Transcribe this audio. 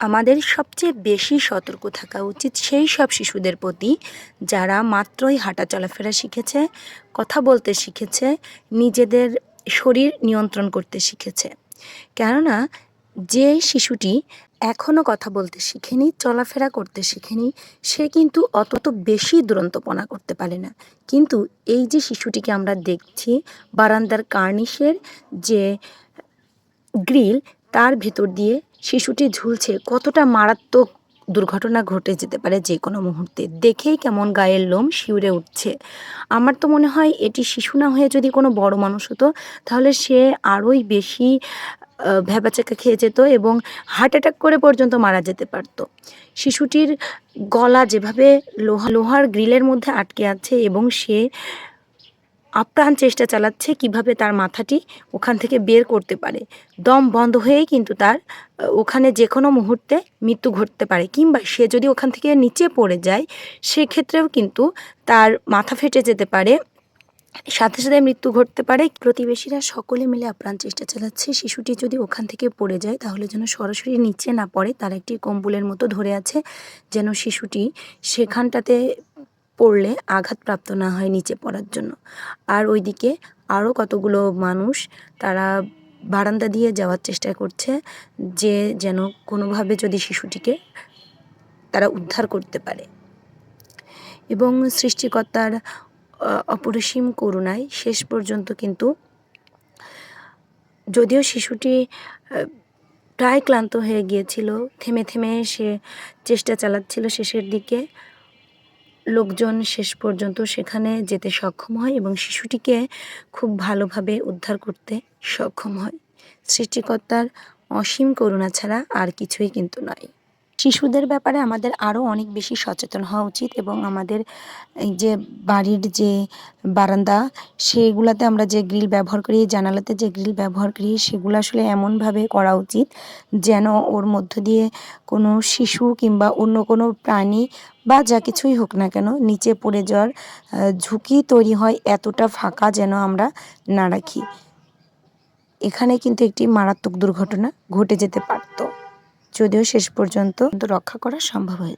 আমাদের সবচেয়ে বেশি সতর্ক থাকা উচিত সেই সব শিশুদের প্রতি যারা মাত্রই হাঁটা চলাফেরা শিখেছে, কথা বলতে শিখেছে, নিজেদের শরীর নিয়ন্ত্রণ করতে শিখেছে। কেননা, যে শিশুটি এখনও কথা বলতে শিখেনি, চলাফেরা করতে শিখেনি, সে কিন্তু অত বেশি দুরন্তপনা করতে পারে না। কিন্তু এই যে শিশুটিকে আমরা দেখছি বারান্দার কার্নিশের যে গ্রিল, তার ভেতর দিয়ে শিশুটি ঝুলছে কতটা মারাত্মক দুর্ঘটনা ঘটে যেতে পারে যে কোনো মুহূর্তে। দেখেই কেমন গায়ের লোম শিউরে উঠছে। আমার তো মনে হয় এটি শিশু না হয়ে যদি কোনো বড় মানুষ হতো তাহলে সে আরোই বেশি আহ, ভ্যাবাচ্যাকা খেয়ে যেত এবং হার্ট অ্যাটাক করে পর্যন্ত মারা যেতে পারতো। শিশুটির গলা যেভাবে লোহা লোহার গ্রিলের মধ্যে আটকে আছে এবং সে আপ্রাণ চেষ্টা চালাচ্ছে কীভাবে তার মাথাটি ওখান থেকে বের করতে পারে। দম বন্ধ হয়েই কিন্তু তার ওখানে যে কোনো মুহূর্তে মৃত্যু ঘটতে পারে কিংবা সে যদি ওখান থেকে নিচে পড়ে যায়, সেক্ষেত্রেও কিন্তু তার মাথা ফেটে যেতে পারে। সাথে সাথে মৃত্যু ঘটতে পারে। প্রতিবেশীরা সকলে মিলে আপ্রাণ চেষ্টা চালাচ্ছে। শিশুটি যদি ওখান থেকে পড়ে যায়, তাহলে যেন সরাসরি নিচে না পড়ে, তার একটি কম্বলের মতো ধরে আছে, যেন শিশুটি সেখানটাতে পড়লে আঘাতপ্রাপ্ত না হয় নিচে পড়ার জন্য। আর ওইদিকে আরও কতগুলো মানুষ তারা বারান্দা দিয়ে যাওয়ার চেষ্টা করছে যে যেন কোনোভাবে যদি শিশুটিকে তারা উদ্ধার করতে পারে। এবং সৃষ্টিকর্তার অপরিসীম করুণায় শেষ পর্যন্ত কিন্তু যদিও শিশুটি প্রায় ক্লান্ত হয়ে গিয়েছিল, থেমে থেমে সে চেষ্টা চালাচ্ছিল শেষের দিকে লোকজন শেষ পর্যন্ত সেখানে যেতে সক্ষম হয় এবং শিশুটিকে খুব ভালোভাবে উদ্ধার করতে সক্ষম হয়। সৃষ্টিকর্তার অসীম করুণা ছাড়া আর কিছুই কিন্তু নয়। শিশুদের ব্যাপারে আমাদের আরও অনেক বেশি সচেতন হওয়া উচিত এবং আমাদের এই যে বাড়ির যে বারান্দা, সেগুলাতে আমরা যে গ্রিল ব্যবহার করি জানালাতে যে গ্রিল ব্যবহার করি, সেগুলো আসলে এমনভাবে করা উচিত যেন ওর মধ্য দিয়ে কোনো শিশু কিংবা অন্য কোনো প্রাণী বা যা কিছুই হোক না কেন নিচে পড়ে যাওয়ার ঝুঁকি তৈরি হয় এতটা ফাঁকা যেন আমরা না রাখি। এখানে কিন্তু একটি মারাত্মক দুর্ঘটনা ঘটে যেতে পারত। যদিও শেষ পর্যন্ত রক্ষা করা সম্ভব হয়ে